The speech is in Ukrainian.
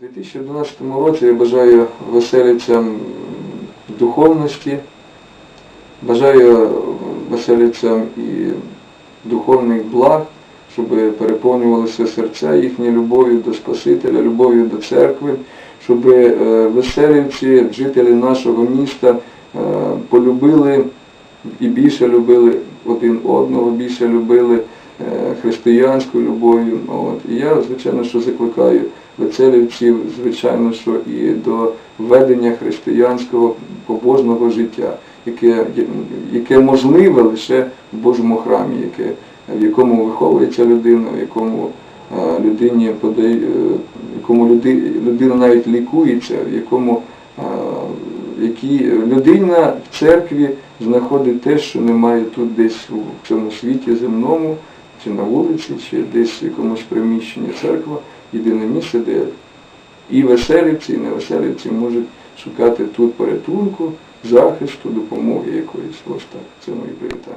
У 2011 році я бажаю веселицям духовності, бажаю веселицям і духовних благ, щоб переповнювалися серця їхні любов'ю до Спасителя, любов'ю до церкви, щоб е, веселівці, жителі нашого міста е, полюбили і більше любили один одного, більше любили е, християнською любов'ю. І я, звичайно, що закликаю веселівців, звичайно, що і до ведення християнського побожного життя, яке, яке можливе лише в Божому храмі, яке, в якому виховується людина, в якому е, людині подає, е, якому люди, людина навіть лікується, в якому е, які людина в церкві знаходить те, що немає тут десь у цьому світі земному, чи на вулиці, чи десь в якомусь приміщенні церква, єдине місце, де і веселівці, і невеселівці можуть шукати тут порятунку, захисту, допомоги якоїсь. Ось так. Це мої привітання.